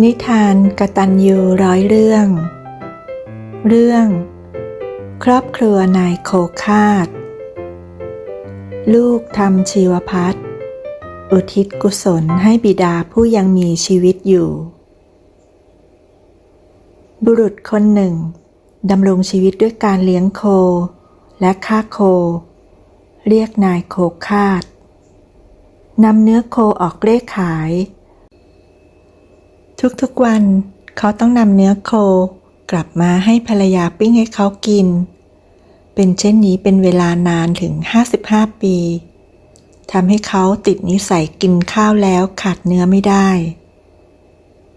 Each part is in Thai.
นิทานกตัญญูร้อยเรื่อง เรื่อง ครอบครัวนายโคคาด ลูกทำชีวพัฒน์อุทิศกุศลให้บิดาผู้ยังมีชีวิตอยู่ บุรุษคนหนึ่งดำรงชีวิตด้วยการเลี้ยงโค และฆ่าโค เรียกนายโคคาดนำเนื้อโคออกเร่ขาย ทุกๆวันเขาต้องนำเนื้อโคกลับมาให้ภรรยาปิ้งให้เขากิน เป็นเช่นนี้เป็นเวลานานถึง 55 ปีทำให้เขาติดนิสัยกินข้าวแล้วขาดเนื้อไม่ได้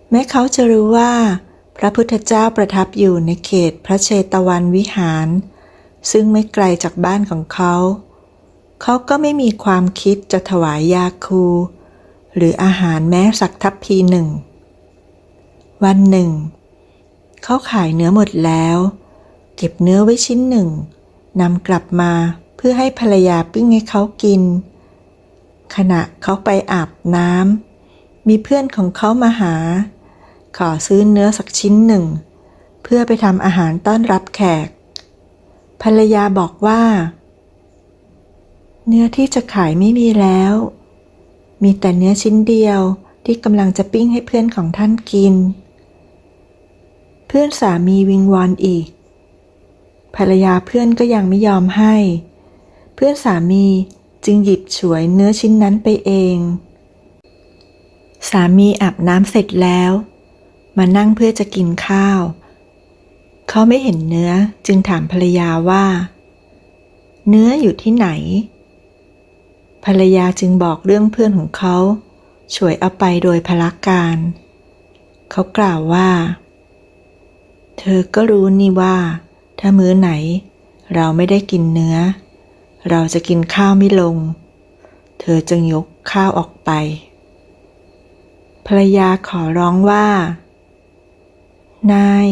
แม้เขาจะรู้ว่า พระพุทธเจ้าประทับอยู่ในเขตพระเชตวันวิหาร ซึ่งไม่ไกลจากบ้านของเขา เขาก็ไม่มีความคิดจะถวายยาคู หรืออาหารแม้สักทัพพีหนึ่ง วันหนึ่ง เขาขายเนื้อหมดแล้ว เก็บเนื้อไว้ชิ้นหนึ่งนำกลับมาเพื่อให้ภรรยาปิ้งให้เขากิน ขณะเขาไปอาบน้ำมีเพื่อนของเขามาหา ขอซื้อเนื้อสักชิ้นหนึ่ง เพื่อไปทำอาหารต้อนรับแขก ภรรยาบอกว่า เนื้อที่จะขายไม่มีแล้ว มีแต่เนื้อชิ้นเดียวที่กำลังจะปิ้งให้เพื่อนของท่านกิน เพื่อนสามีวิงวอนอีก ภรรยาเพื่อนก็ยังไม่ยอมให้ เพื่อนสามีจึงหยิบฉวยเนื้อชิ้นนั้นไปเอง สามีอาบน้ำเสร็จแล้ว มานั่งเพื่อจะกินข้าว เขาไม่เห็นเนื้อจึงถามภรรยาว่า เนื้ออยู่ที่ไหน ภรรยาจึงบอกเรื่องเพื่อนของเขา ฉวยเอาไปโดยพละการ เขากล่าวว่า เธอก็รู้นี่ว่า ถ้ามื้อไหน เราไม่ได้กินเนื้อ เราจะกินข้าวไม่ลง เธอจึงยกข้าวออกไป ภรรยาขอร้องว่า นาย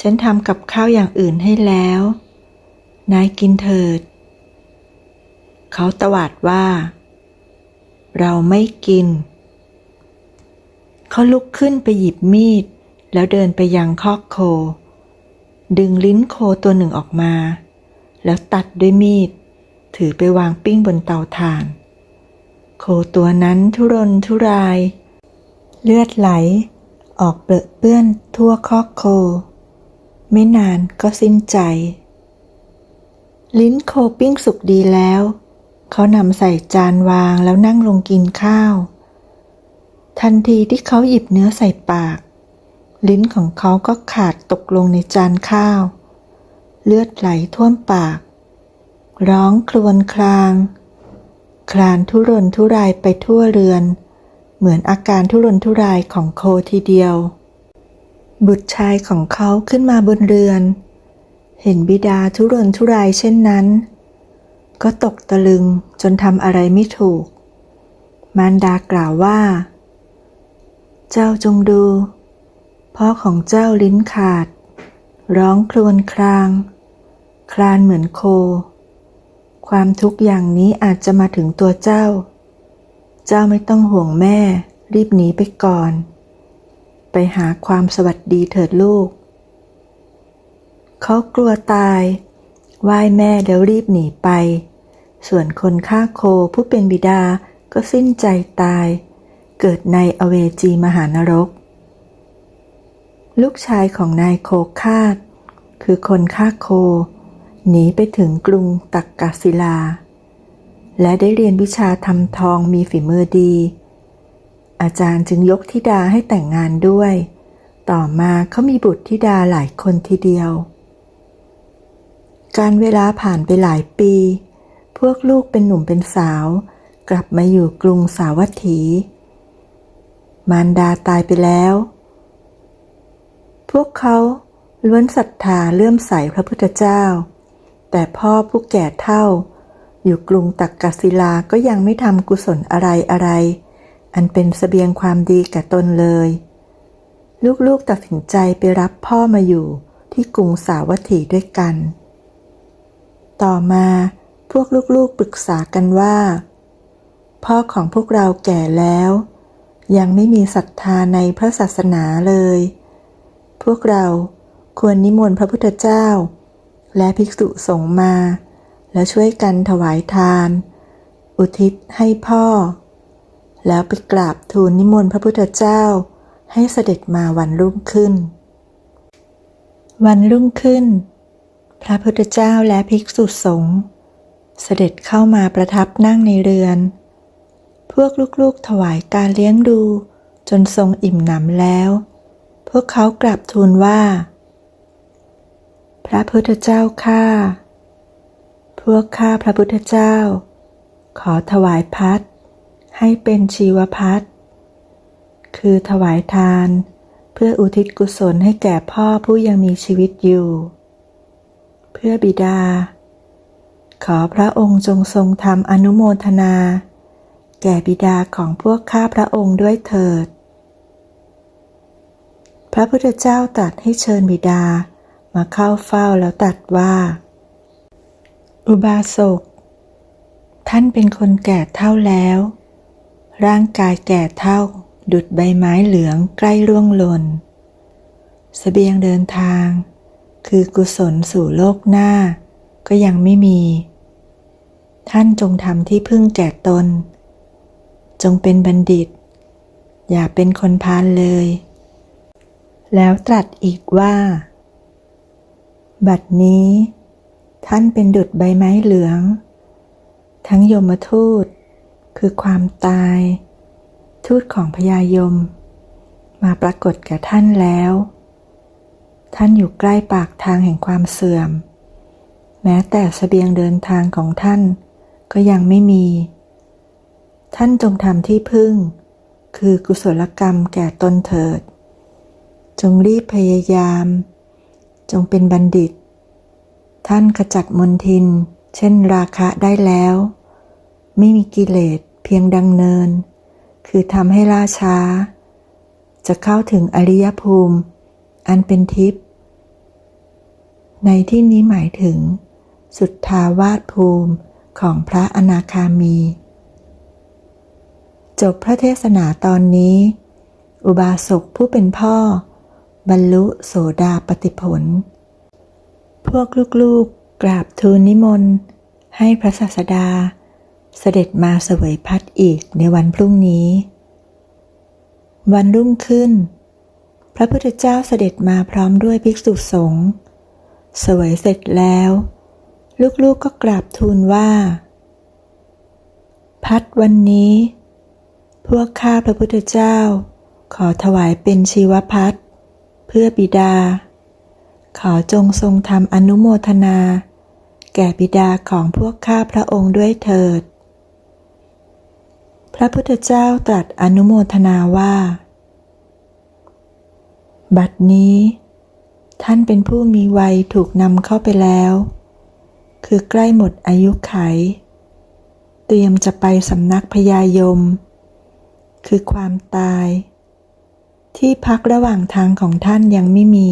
ฉันทำกับข้าวอย่างอื่นให้แล้ว นายกินเถิด เขาตวาดว่า เราไม่กิน เขาลุกขึ้นไปหยิบมีด แล้วเดินไปยังคอกโค ดึงลิ้นโคตัวหนึ่งออกมา แล้วตัดด้วยมีด ถือไปวางปิ้งบนเตาถ่าน โคตัวนั้นทุรนทุราย เลือดไหล ออกเปรอะเปื้อนทั่วคอกโค ไม่นานก็สิ้นใจ ลิ้นโคปิ้งสุกดีแล้ว เขานำใส่จานวางแล้วนั่งลงกินข้าว ทันทีที่เขาหยิบเนื้อใส่ปาก ลิ้นของเขาก็ขาดตกลงในจานข้าว เลือดไหลท่วมปาก ร้องครวญคราง คลานทุรนทุรายไปทั่วเรือน เหมือนอาการทุรนทุรายของโคทีเดียว บุตรชายของเขาขึ้นมาบนเรือน เห็นบิดาทุรนทุรายเช่นนั้น ก็ตกตะลึงจนทำอะไรไม่ถูก มารดากล่าวว่า เจ้าจงดู พ่อของเจ้าลิ้นขาด ร้องครวญคราง คลานเหมือนโค ความทุกข์อย่างนี้อาจจะมาถึงตัวเจ้า เจ้าไม่ต้องห่วงแม่ รีบหนีไปก่อน ไปหาความสวัสดีเถิดลูก เขากลัวตายไหว้แม่แล้วรีบหนีไป ส่วนคนฆ่าโคผู้เป็นบิดาก็สิ้นใจตาย เกิดในอเวจีมหานรก ลูกชายของนายโคคาด คือคนฆ่าโค หนีไปถึงกรุงตักกศิลา และได้เรียนวิชาทำทองมีฝีมือดี อาจารย์จึงยกธิดาให้แต่งงานด้วย ต่อมาเขามีบุตรธิดาหลายคนทีเดียว การเวลาผ่านไปหลายปี พวกลูกเป็นหนุ่มเป็นสาว กลับมาอยู่กรุงสาวัตถี มารดาตายไปแล้ว พวกเขาล้วนศรัทธาเลื่อมใสพระพุทธเจ้า แต่พ่อผู้แก่เท่า อยู่กรุงตักกศิลาก็ยังไม่ทำกุศลอะไรอะไร อันเป็นสเสบียงความดีแก่ตนเลย ลูกๆตัดสินใจไปรับพ่อมาอยู่ที่กรุงสาวัตถีด้วยกัน ต่อมาพวกลูกๆปรึกษากันว่า พ่อของพวกเราแก่แล้ว ยังไม่มีศรัทธาในพระศาสนาเลย พวกเราควรนิมนต์พระพุทธเจ้า และภิกษุสงฆ์มา แล้วช่วยกันถวายทาน อุทิศให้พ่อ แล้วไปกราบทูลนิมนต์พระพุทธเจ้า ให้เสด็จมาวันรุ่งขึ้น วันรุ่งขึ้น พระพุทธเจ้าและภิกษุสงฆ์เสด็จเข้ามาประทับนั่งในเรือน พวกลูกๆถวายการเลี้ยงดูจนทรงอิ่มหนำแล้ว พวกเขากราบทูลว่า พระพุทธเจ้าข้าพวกข้าพระพุทธเจ้า ขอถวายพัดให้เป็นชีวพัดคือถวายทาน เพื่ออุทิศกุศลให้แก่พ่อผู้ยังมีชีวิตอยู่ เพื่อบิดา ขอพระองค์จงทรงทำอนุโมทนา แก่บิดาของพวกข้าพระองค์ด้วยเถิด ระพุทธเจ้าตรัสให้เชิญบิดา มาเข้าเฝ้าแล้วตรัสว่า อุบาสก ท่านเป็นคนแก่เท่าแล้ว ร่างกายแก่เท่า ดุดใบไม้เหลืองใกล้ร่วงหล่นสเสบียงเดินทาง คือกุศลสู่โลกหน้า ก็ยังไม่มี ท่านจงทำที่พึ่งแก่ตน จงเป็นบัณฑิต อย่าเป็นคนพาลเลย แล้วตรัสอีกว่า บัดนี้ ท่านเป็นดุดใบไม้เหลือง ทั้งยมทูต คือความตาย ทูตของพญายม มาปรากฏแก่ท่านแล้ว ท่านอยู่ใกล้ปากทางแห่งความเสื่อม แม้แต่สเสบียงเดินทางของท่านก็ยังไม่มี ท่านจงทำที่พึ่ง คือกุศลกรรมแก่ตนเถิด จงรีบพยายาม จงเป็นบัณฑิต ท่านขจัดมนทิน เช่นราคะได้แล้ว ไม่มีกิเลสเพียงดังเนิน คือทำให้ล่าช้า จะเข้าถึงอริยภูมิ อันเป็นทิพย์ในที่นี้หมายถึง สุทธาวาสภูมิของพระอนาคามี จบพระเทศนาตอนนี้ อุบาสกผู้เป็นพ่อ บรรลุโสดาปติผล พวกลูกๆกราบทูลนิมนต์ ให้พระศาสดา เสด็จมาเสวยพัดอีกในวันพรุ่งนี้ วันรุ่งขึ้น พระพุทธเจ้าเสด็จมาพร้อมด้วยภิกษุสงฆ์เสวยเสร็จแล้ว ลูกๆก็กราบทูลว่า พัดวันนี้ พวกข้าพระพุทธเจ้า ขอถวายเป็นชีวพัด เพื่อบิดา ขอจงทรงทำอนุโมทนา แก่บิดาของพวกข้าพระองค์ด้วยเถิด พระพุทธเจ้าตรัสอนุโมทนาว่า บัดนี้ ท่านเป็นผู้มีวัยถูกนำเข้าไปแล้ว คือใกล้หมดอายุไข เตรียมจะไปสำนักพญายม คือความตาย ที่พักระหว่างทางของท่านยังไม่มี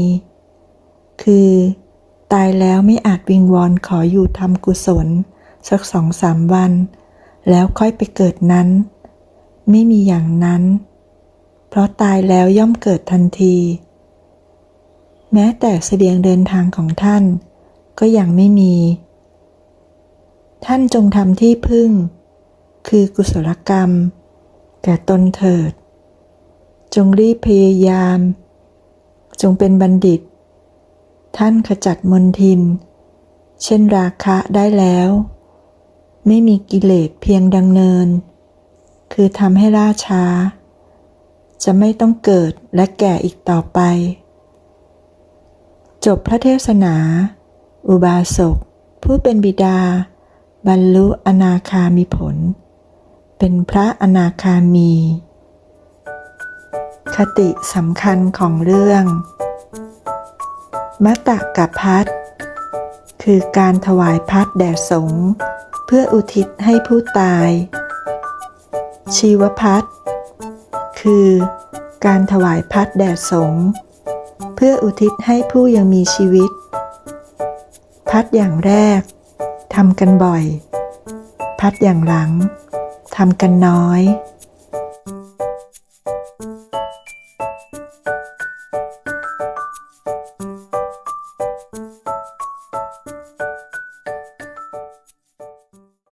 คือ ตายแล้วไม่อาจวิงวอนขออยู่ทำกุศล สักสองสามวัน แล้วค่อยไปเกิดนั้น ไม่มีอย่างนั้น เพราะตายแล้วย่อมเกิดทันที แม้แต่เสบียงเดินทางของท่าน ก็ยังไม่มี ท่านจงทำที่พึ่ง คือกุศลกรรมแก่ตนเถิด จงรีบพยายาม จงเป็นบัณฑิต ท่านขจัดมนทิน เช่นราคะได้แล้ว ไม่มีกิเลสเพียงดังเนิน คือทำให้ล่าช้า จะไม่ต้องเกิดและแก่อีกต่อไป จบพระเทศนา อุบาสก ผู้เป็นบิดา บรรลุอนาคามีผล เป็นพระอนาคามี คติสำคัญของเรื่องมัตตกพัทคือการถวายพัดแด่สงฆ์เพื่ออุทิศให้ผู้ตาย ชีวพัดคือการถวายพัดแด่สงฆ์เพื่ออุทิศให้ผู้ยังมีชีวิต พัดอย่างแรกทำกันบ่อย พัดอย่างหลังทำกันน้อย